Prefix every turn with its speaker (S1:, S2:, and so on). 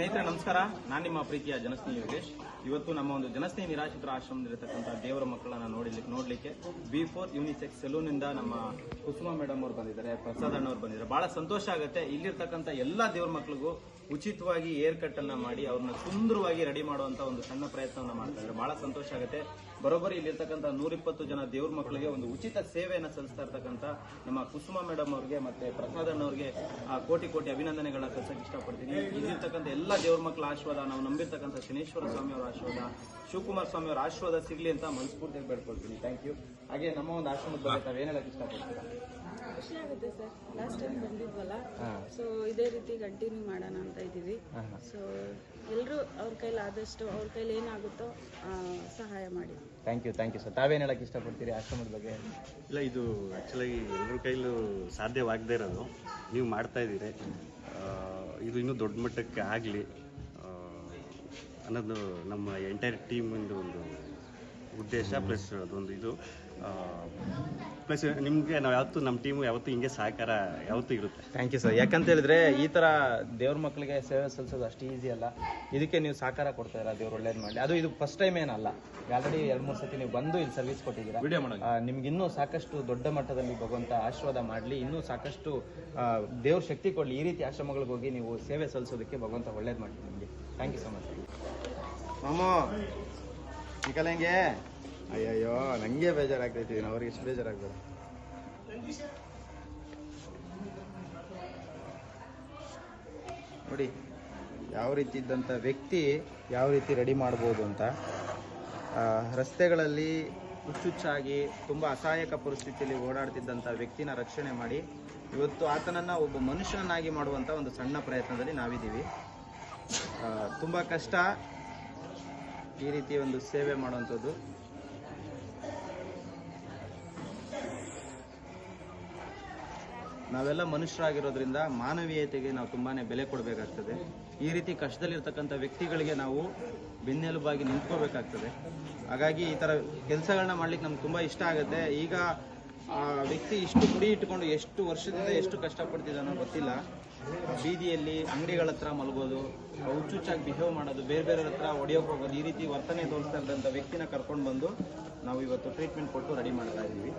S1: ಸ್ನೇಹಿತರೆ, ನಮಸ್ಕಾರ. ನಾನು ನಿಮ್ಮ ಪ್ರೀತಿಯ ಜನಸ್ನೇಹಿ ಯೋಗೇಶ್. ಇವತ್ತು ನಮ್ಮ ಒಂದು ಜನಸ್ನೇಹಿ ನಿರಾಶ್ರಿತರ ಆಶ್ರಮದಲ್ಲಿರತಕ್ಕಂಥ ದೇವರ ಮಕ್ಕಳನ್ನ ನೋಡಲಿಕ್ಕೆ ನೋಡ್ಲಿಕ್ಕೆ ಬಿ ಫೋರ್ ಯೂನಿಸೆಕ್ಸ್ ಸೆಲೂನ್ ಇಂದ ನಮ್ಮ ಕುಸುಮಾ ಮೇಡಮ್ ಅವರು ಬಂದಿದ್ದಾರೆ, ಪ್ರಸಾದ್ ಅಣ್ಣ ಅವ್ರು ಬಂದಿದ್ದಾರೆ. ಬಹಳ ಸಂತೋಷ ಆಗುತ್ತೆ. ಇಲ್ಲಿರ್ತಕ್ಕಂಥ ಎಲ್ಲಾ ದೇವ್ರ ಮಕ್ಕಳಿಗೂ ಉಚಿತವಾಗಿ ಏರ್ ಕಟ್ ಅನ್ನ ಮಾಡಿ ಅವ್ರನ್ನ ಸುಂದರವಾಗಿ ರೆಡಿ ಮಾಡುವಂತ ಒಂದು ಸಣ್ಣ ಪ್ರಯತ್ನವನ್ನ ಮಾಡ್ತಾ ಇದ್ದಾರೆ. ಬಹಳ ಸಂತೋಷ ಆಗುತ್ತೆ. ಬರೋಬ್ಬರಿ ಇಲ್ಲಿರ್ತಕ್ಕಂಥ ನೂರಿಪ್ಪತ್ತು ಜನ ದೇವ್ರ ಮಕ್ಕಳಿಗೆ ಒಂದು ಉಚಿತ ಸೇವೆಯನ್ನ ಸಲ್ಲಿಸ್ತಾ ಇರ್ತಕ್ಕಂಥ ನಮ್ಮ ಕುಸುಮಾ ಮೇಡಮ್ ಅವ್ರಿಗೆ ಮತ್ತೆ ಪ್ರಸಾದ್ ಅಣ್ಣ ಅವ್ರಿಗೆ ಆ, ಕೋಟಿ ಕೋಟಿ ಅಭಿನಂದನೆಗಳ ಸಲ್ಲಿಸಕ್ಕೆ ಇಷ್ಟಪಡ್ತೀನಿ. ಇಲ್ಲಿರ್ತಕ್ಕಂಥ ಎಲ್ಲ ದೇವ್ರ ಮಕ್ಕಳ ಆಶೀರ್ವಾದ ನಾವು ನಂಬಿರ್ತಕ್ಕಂಥ ಶನೇಶ್ವರ ಸ್ವಾಮಿ ಅವರ ಆಶೀರ್ವಾದ ಶಿವಕುಮಾರ್ ಸ್ವಾಮಿ ಅವರ ಆಶೀರ್ವಾದ ಸಿಗ್ಲಿ ಅಂತ ಮನಸ್ಫೂರ್ತಿಯಾಗಿ ಬೇಡ್ಕೊಳ್ತೀನಿ. ಥ್ಯಾಂಕ್ ಯು ಹಾಗೆ ನಮ್ಮ ಒಂದು ಆಶ್ರಮದ ಬಗ್ಗೆ ತಾವೇನೆಲ್ಲ ಇಷ್ಟಪಡ್ತೀರಾ?
S2: ಖುಷಿ ಆಗುತ್ತೆ ಸರ್. ಲಾಸ್ಟ್ ಟೈಮ್ ಬಂದಿದ್ವಲ್ಲ. ಸೊ ಇದೇ ರೀತಿ ಕಂಟಿನ್ಯೂ ಮಾಡೋಣ ಅಂತ ಇದ್ದೀವಿ. ಸೊ ಎಲ್ಲರೂ ಅವ್ರ ಕೈಲಿ ಆದಷ್ಟು ಅವ್ರ ಕೈಲಿ ಏನಾಗುತ್ತೋ ಆ, ಸಹಾಯ ಮಾಡಿ.
S1: Thank you thank you sir ತಾವೇನು ಹೇಳಕ್ ಇಷ್ಟಪಡ್ತೀರಿ ಆಶ್ರಮದ ಬಗ್ಗೆ?
S3: ಇಲ್ಲ ಇದು ಆ್ಯಕ್ಚುಲಾಗಿ ಎಲ್ಲರ ಕೈಲೂ ಸಾಧ್ಯವಾಗದೇ ಇರೋದು. ನೀವು ಮಾಡ್ತಾ ಇದ್ದೀರಿ. ಆ, ಇದು ಇನ್ನೂ ದೊಡ್ಡ ಮಟ್ಟಕ್ಕೆ ಆಗಲಿ. ಅನ್ನೋದು ನಮ್ಮ ಎಂಟೈರ್ ಟೀಮಿಂದು ಒಂದು ಉದ್ದೇಶ ಪ್ಲಸ್ ಅದೊಂದು ಇದು. ಪ್ಲಸ್ ನಿಮಗೆ ನಾವು ಯಾವತ್ತೂ ನಮ್ಮ ಟೀಮು ಯಾವತ್ತೂ ಹಿಂಗೆ ಸಹಕಾರ ಯಾವತ್ತೂ ಇರುತ್ತೆ.
S1: ಥ್ಯಾಂಕ್ ಯು ಸರ್ ಯಾಕಂತ ಹೇಳಿದ್ರೆ ಈ ತರ ದೇವ್ರ ಮಕ್ಕಳಿಗೆ ಸೇವೆ ಸಲ್ಲಿಸೋದು ಅಷ್ಟು ಈಸಿ ಅಲ್ಲ. ಇದಕ್ಕೆ ನೀವು ಸಹಕಾರ ಕೊಡ್ತಾ ಇರ ದೇವ್ರು ಒಳ್ಳೇದು ಮಾಡಿ ಅದು ಇದು ಫಸ್ಟ್ ಟೈಮ್ ಏನಲ್ಲ. ಆಲ್ರೆಡಿ ಎರಡು ಮೂರು ಸತಿ ನೀವು ಬಂದು ಇಲ್ಲಿ ಸರ್ವಿಸ್ ಕೊಟ್ಟಿದ್ದೀರಾ? ಆ, ನಿಮ್ಗೆ ಇನ್ನೂ ಸಾಕಷ್ಟು ದೊಡ್ಡ ಮಟ್ಟದಲ್ಲಿ ಭಗವಂತ ಆಶೀರ್ವಾದ ಮಾಡಲಿ. ಇನ್ನೂ ಸಾಕಷ್ಟು ದೇವ್ರ ಶಕ್ತಿ ಕೊಡಲಿ. ಈ ರೀತಿ ಆಶ್ರಮಗಳಿಗೆ ಹೋಗಿ ನೀವು ಸೇವೆ ಸಲ್ಲಿಸೋದಕ್ಕೆ ಭಗವಂತ ಒಳ್ಳೇದು ಮಾಡಿ ನಿಮಗೆ. ಥ್ಯಾಂಕ್ ಯು ಸೊ ಮಚ್ ಮಾಮು ನಿಕಲಂಗೆ ಅಯ್ಯಯ್ಯೋ, ನಂಗೆ ಬೇಜಾರಾಗ್ತೈತಿ ಅವ್ರಿಗೆ ಎಷ್ಟು ಬೇಜಾರಾಗ್ಬೇಡ. ನೋಡಿ, ಯಾವ ರೀತಿ ಇದ್ದಂಥ ವ್ಯಕ್ತಿ ಯಾವ ರೀತಿ ರೆಡಿ ಮಾಡ್ಬೋದು ಅಂತ ರಸ್ತೆಗಳಲ್ಲಿ ಹುಚ್ಚುಚ್ಚಾಗಿ ತುಂಬ ಅಸಹಾಯಕ ಪರಿಸ್ಥಿತಿಯಲ್ಲಿ ಓಡಾಡ್ತಿದ್ದಂಥ ವ್ಯಕ್ತಿನ ರಕ್ಷಣೆ ಮಾಡಿ, ಇವತ್ತು ಆತನನ್ನು ಒಬ್ಬ ಮನುಷ್ಯನನ್ನಾಗಿ ಮಾಡುವಂಥ ಒಂದು ಸಣ್ಣ ಪ್ರಯತ್ನದಲ್ಲಿ ನಾವಿದ್ದೀವಿ. ತುಂಬ ಕಷ್ಟ ಈ ರೀತಿ ಒಂದು ಸೇವೆ ಮಾಡುವಂಥದ್ದು. ನಾವೆಲ್ಲ ಮನುಷ್ಯರಾಗಿರೋದ್ರಿಂದ ಮಾನವೀಯತೆಗೆ ನಾವು ತುಂಬಾನೇ ಬೆಲೆ ಕೊಡಬೇಕಾಗ್ತದೆ. ಈ ರೀತಿ ಕಷ್ಟದಲ್ಲಿರ್ತಕ್ಕಂಥ ವ್ಯಕ್ತಿಗಳಿಗೆ ನಾವು ಬೆನ್ನೆಲುಬಾಗಿ ನಿಂತ್ಕೋಬೇಕಾಗ್ತದೆ. ಹಾಗಾಗಿ ಈ ಥರ ಕೆಲಸಗಳನ್ನ ಮಾಡ್ಲಿಕ್ಕೆ ನಮ್ಗೆ ತುಂಬ ಇಷ್ಟ ಆಗುತ್ತೆ. ಈಗ ಆ ವ್ಯಕ್ತಿ ಇಷ್ಟು ಗುಡಿ ಇಟ್ಕೊಂಡು ಎಷ್ಟು ವರ್ಷದಿಂದ ಎಷ್ಟು ಕಷ್ಟಪಡ್ತಿದ್ದಾನೋ ಗೊತ್ತಿಲ್ಲ. ಬೀದಿಯಲ್ಲಿ ಅಂಗಡಿಗಳ ಹತ್ರ ಮಲಗೋದು ಹುಚ್ಚುಚ್ಚಾಗಿ ಬಿಹೇವ್ ಮಾಡೋದು, ಬೇರೆ ಬೇರೆ ಹತ್ರ ಹೊಡೆಯೋಕೆ ಹೋಗೋದು, ಈ ರೀತಿ ವರ್ತನೆ ತೋರಿಸ್ತಾ ಇದ್ದಂಥ ವ್ಯಕ್ತಿನ ಕರ್ಕೊಂಡು ಬಂದು ನಾವು ಇವತ್ತು ಟ್ರೀಟ್ಮೆಂಟ್ ಕೊಟ್ಟು ರೆಡಿ ಮಾಡ್ತಾ ಇದ್ದೀವಿ.